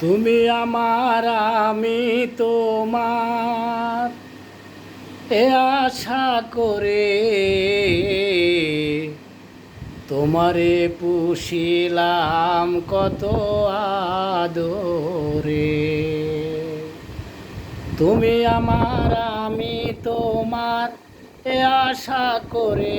তুমি আমার, আমি তোমার। এ আশা করে তোমারে পুষিলাম কত আদরে। তুমি আমার, আমি তোমার, এ আশা করে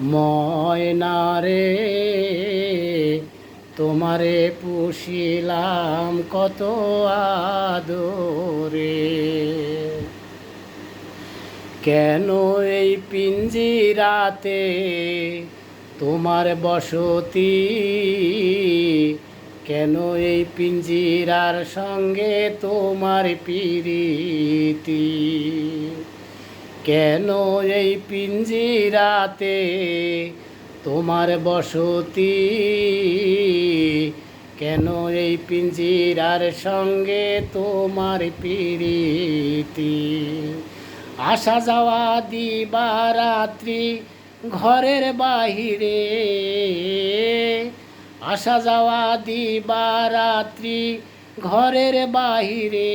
ময়নারে তোমারে পুষিলাম কত আদরে। কেন এই পিঞ্জিরাতে তোমার বসতি? কেন এই পিঞ্জিরার সঙ্গে তোমার পিরিতি? কেন এই পিঞ্জিরাতে তোমার বসতি? কেন এই পিঞ্জিরার সঙ্গে তোমার পিরিতি? আসা যাওয়া দিবা রাত্রি ঘরের বাহিরে। আসা যাওয়া দিবা রাত্রি ঘরের বাহিরে।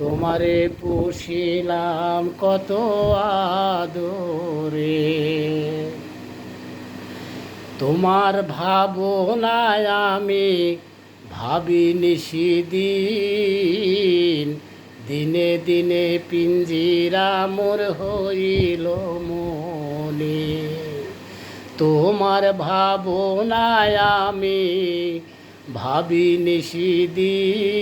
তোমারে পুষিলাম কত আদরে। তোমার ভাবনায় আমি ভাবি নিশিদিন দিনে দিনে পিঞ্জিরা মোর হইল মনে। তোমার ভাবনায় আমি ভাবি নিশিদিন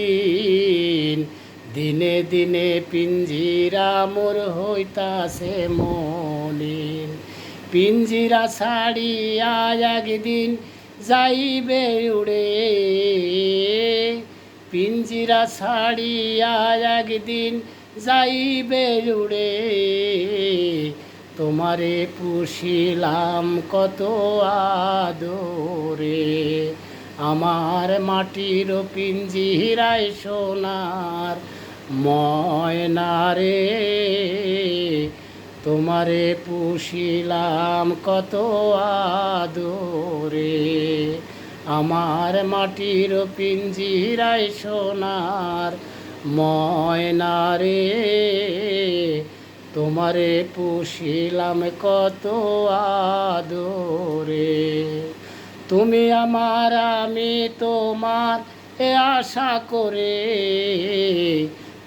দিনে দিনে পিঞ্জিরা মোর হইতাছে মলিন পিঞ্জিরা ছাড়িয়া একদিন যাইবে উড়ে। পিঞ্জিরা ছাড়িয়া একদিন যাইবে উড়ে। তোমারে পুষিলাম কত আদরে। আমার মাটির পিঞ্জিরাই সোনার ময়নারে, তোমারে পুষিলাম কত আদরে। আমার মাটির পিঞ্জিরাই সোনার ময়নারে, তোমারে পুষিলাম কত আদরে। তুমি আমার, আমি তোমার এ আশা করে